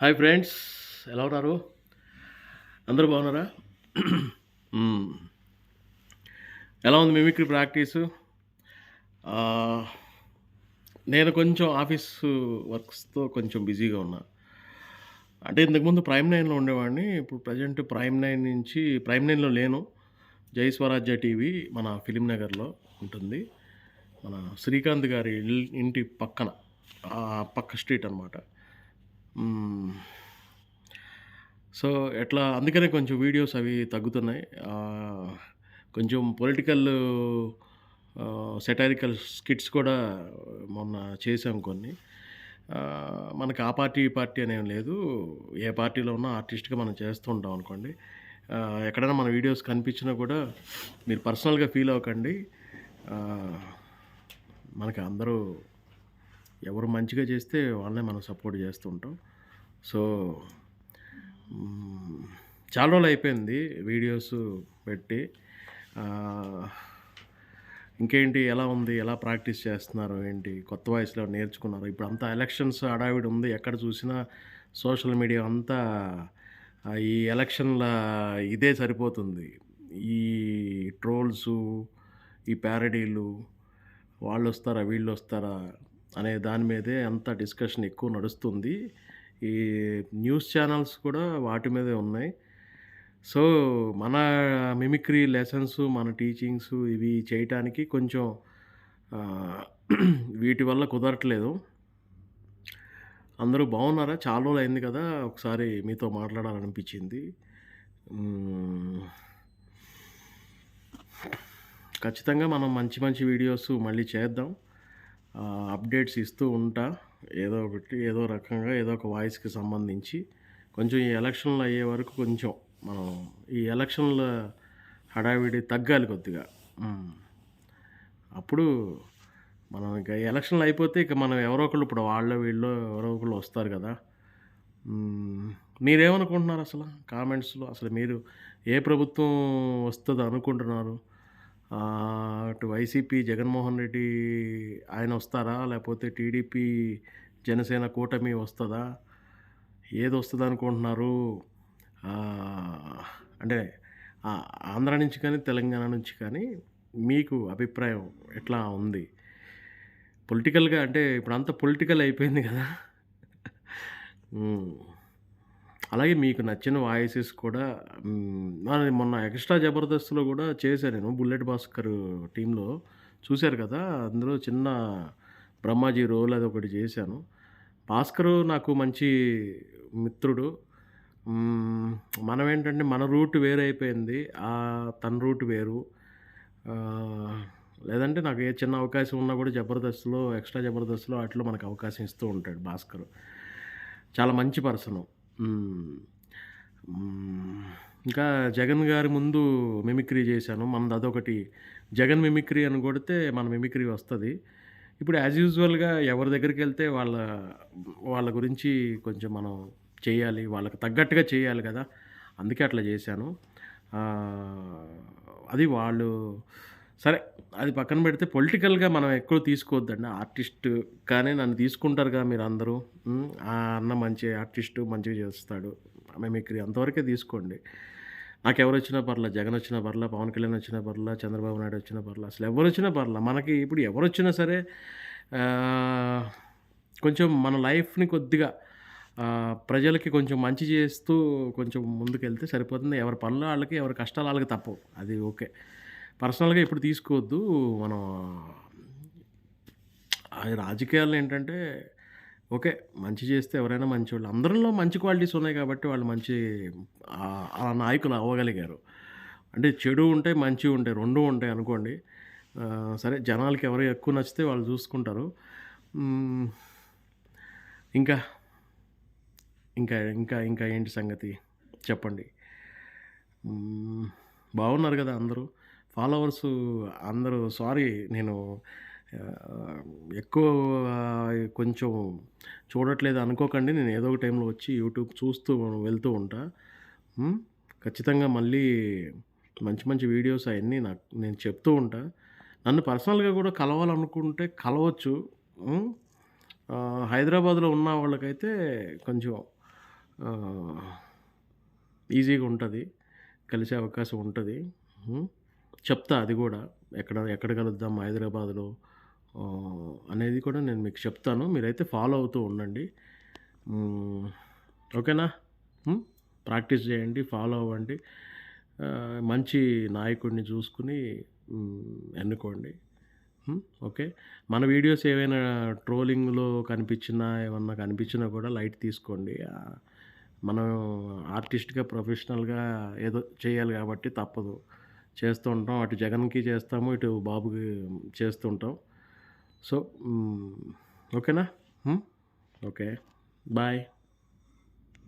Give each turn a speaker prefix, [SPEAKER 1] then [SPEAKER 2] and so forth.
[SPEAKER 1] Hi friends ఎలా ఉన్నారు? అందరూ బాగున్నారా? ఎలా ఉంది మిమిక్రీ ప్రాక్టీసు నేను కొంచెం ఆఫీస్ వర్క్స్తో కొంచెం బిజీగా ఉన్నా. అంటే ఇంతకుముందు ప్రైమ్ నైన్లో ఉండేవాడిని ఇప్పుడు ప్రజెంట్ ప్రైమ్ నైన్ నుంచి ప్రైమ్ నైన్లో లేను. జై స్వరాజ్య టీవీ మన ఫిలిం నగర్లో ఉంటుంది. మన శ్రీకాంత్ గారి ఇంటి పక్కన పక్క స్ట్రీట్ అనమాట సో ఎట్లా అందుకనే కొంచెం వీడియోస్ అవి తగ్గుతున్నాయి. కొంచెం పొలిటికల్ సెటారికల్ స్కిట్స్ కూడా మొన్న చేసాం కొన్ని. మనకి ఆ పార్టీ ఈ పార్టీ అనేం లేదు. ఏ పార్టీలో ఉన్నా ఆర్టిస్ట్గా మనం చేస్తూ ఉంటాం అనుకోండి. ఎక్కడైనా మన వీడియోస్ కనిపించినా కూడా మీరు పర్సనల్గా ఫీల్ అవ్వకండి. మనకి అందరూ ఎవరు మంచిగా చేస్తే వాళ్ళనే మనం సపోర్ట్ చేస్తూ ఉంటాం. సో చాలా రోజులు అయిపోయింది వీడియోస్ పెట్టి. ఇంకేంటి ఎలా ఉంది ఎలా ప్రాక్టీస్ చేస్తున్నారు ఏంటి కొత్త వయసులో నేర్చుకున్నారు? ఇప్పుడు అంతా ఎలక్షన్స్ హడావిడి ఉంది. ఎక్కడ చూసినా సోషల్ మీడియా అంతా ఈ ఎలక్షన్ల ఇదే సరిపోతుంది. ఈ ట్రోల్స్ ఈ ప్యారడీలు వాళ్ళు వస్తారా వీళ్ళు వస్తారా అనే దాని మీదే అంత డిస్కషన్ ఎక్కువ నడుస్తుంది. ఈ న్యూస్ ఛానల్స్ కూడా వాటి మీదే ఉన్నాయి. సో మన మిమిక్రీ లెసన్స్ మన టీచింగ్స్ ఇవి చేయటానికి కొంచెం వీటి వల్ల కుదరట్లేదు. అందరూ బాగున్నారా? చాలా రోజులు అయింది కదా ఒకసారి మీతో మాట్లాడాలనిపించింది. ఖచ్చితంగా మనం మంచి మంచి వీడియోస్ మళ్ళీ చేద్దాం. అప్డేట్స్ ఇస్తూ ఉంటా. ఏదో ఒకటి ఏదో రకంగా ఏదో ఒక వాయిస్కి సంబంధించి. కొంచెం ఈ ఎలక్షన్లు అయ్యే వరకు కొంచెం మనం ఈ ఎలక్షన్ల హడావిడి తగ్గాలి కొద్దిగా. అప్పుడు మనం ఇక ఎలక్షన్లు అయిపోతే ఇక మనం ఎవరో ఒకళ్ళు ఇప్పుడు వాళ్ళ వీళ్ళు ఎవరో ఒకళ్ళు వస్తారు కదా. మీరేమనుకుంటున్నారు అసలు? కామెంట్స్లో అసలు మీరు ఏ ప్రభుత్వం వస్తుంది అనుకుంటున్నారు? అటు వైసీపీ జగన్మోహన్ రెడ్డి ఆయన వస్తారా? లేకపోతే టీడీపీ జనసేన కూటమి వస్తుందా? ఏది వస్తుంది అనుకుంటున్నారు అంటే ఆంధ్ర నుంచి కానీ తెలంగాణ నుంచి కానీ మీకు అభిప్రాయం ఎట్లా ఉంది? పొలిటికల్గా అంటే ఇప్పుడు అంతా పొలిటికల్ అయిపోయింది కదా? అలాగే మీకు నచ్చిన వాయిసెస్ కూడా మొన్న ఎక్స్ట్రా జబర్దస్త్లో కూడా చేశాను నేను బుల్లెట్ భాస్కర్ టీంలో చూశారు కదా అందులో చిన్న బ్రహ్మాజీ రోల్ అది ఒకటి చేశాను. భాస్కర్ నాకు మంచి మిత్రుడు. మనం ఏంటంటే మన రూట్ వేరు అయిపోయింది ఆ తన రూట్ వేరు. లేదంటే నాకు ఏ చిన్న అవకాశం ఉన్నా కూడా జబర్దస్త్లో ఎక్స్ట్రా జబర్దస్త్లో వాటిలో మనకు అవకాశం ఇస్తూ ఉంటాడు భాస్కర్. చాలా మంచి పర్సను. ఇంకా జగన్ గారి ముందు మిమిక్రీ చేశాను. మనది అదొకటి. జగన్ మిమిక్రీ అని కొడితే మన మిమిక్రీ వస్తుంది. ఇప్పుడు యాజ్ యూజువల్గా ఎవరి దగ్గరికి వెళ్తే వాళ్ళ వాళ్ళ గురించి కొంచెం మనం చేయాలి. వాళ్ళకి తగ్గట్టుగా చేయాలి కదా. అందుకే అట్లా చేశాను. అది వాళ్ళు సరే అది పక్కన పెడితే పొలిటికల్గా మనం ఎక్కువ తీసుకోవద్దండి. ఆర్టిస్ట్ కానీ నన్ను తీసుకుంటారుగా మీరు అందరూ ఆ అన్న మంచి ఆర్టిస్టు మంచిగా చేస్తాడు. మిమిక్రీ అంతవరకే తీసుకోండి. నాకు ఎవరు వచ్చినా పర్లా జగన్ వచ్చినా పర్లా పవన్ కళ్యాణ్ వచ్చినా పర్లా చంద్రబాబు నాయుడు వచ్చినా పర్లా అసలు ఎవరు వచ్చినా పర్లా. మనకి ఇప్పుడు ఎవరు వచ్చినా సరే కొంచెం మన లైఫ్ని కొద్దిగా ప్రజలకి కొంచెం మంచి చేస్తూ కొంచెం ముందుకెళ్తే సరిపోతుంది. ఎవరి పనులు వాళ్ళకి ఎవరి కష్టాలు వాళ్ళకి తప్పవు. అది ఓకే. పర్సనల్గా ఇప్పుడు తీసుకోవద్దు. మనం రాజకీయాలు ఏంటంటే ఓకే మంచి చేస్తే ఎవరైనా మంచి వాళ్ళు అందరిలో మంచి క్వాలిటీస్ ఉన్నాయి కాబట్టి వాళ్ళు మంచి ఆ- నాయకులు అవ్వగలిగారు. అంటే చెడు ఉంటాయి మంచి ఉంటాయి రెండు ఉంటాయి అనుకోండి. సరే జనాలకి ఎవరు ఎక్కువ నచ్చితే వాళ్ళు చూసుకుంటారు. ఇంకా ఇంకా ఇంకా ఇంకా ఏంటి సంగతి? చెప్పండి. బాగున్నారు కదా అందరూ. ఫాలోవర్స్ అందరూ సారీ నేను ఎక్కువ కొంచెం చూడట్లేదు అనుకోకండి. నేను ఏదో ఒక టైంలో వచ్చి యూట్యూబ్ చూస్తూ వెళ్తూ ఉంటా. ఖచ్చితంగా మళ్ళీ మంచి మంచి వీడియోస్ అవన్నీ నాకు నేను చెప్తూ ఉంటా. నన్ను పర్సనల్గా కూడా కలవాలనుకుంటే కలవచ్చు. హైదరాబాద్లో ఉన్న వాళ్ళకైతే కొంచెం ఈజీగా ఉంటుంది. కలిసే అవకాశం ఉంటుంది. చెప్తా అది కూడా ఎక్కడ ఎక్కడ కలుద్దాం హైదరాబాద్‌లో అనేది కూడా నేను మీకు చెప్తాను. మీరైతే ఫాలో అవుతూ ఉండండి. ఓకేనా? ప్రాక్టీస్ చేయండి ఫాలో అవ్వండి. మంచి నాయకుడిని చూసుకుని ఎన్నుకోండి. ఓకే. మన వీడియోస్ ఏవైనా ట్రోలింగ్‌లో కనిపించినా, ఏమన్నా కనిపించినా కూడా లైట్ తీసుకోండి. మనం ఆర్టిస్ట్‌గా, ప్రొఫెషనల్‌గా ఏదో చేయాలి కాబట్టి తప్పదు. చేస్తూ ఉంటాం. అటు జగన్‌కి చేస్తాము. ఇటు బాబుకి చేస్తుంటాం. సో, ఓకేనా? ఓకే. బాయ్.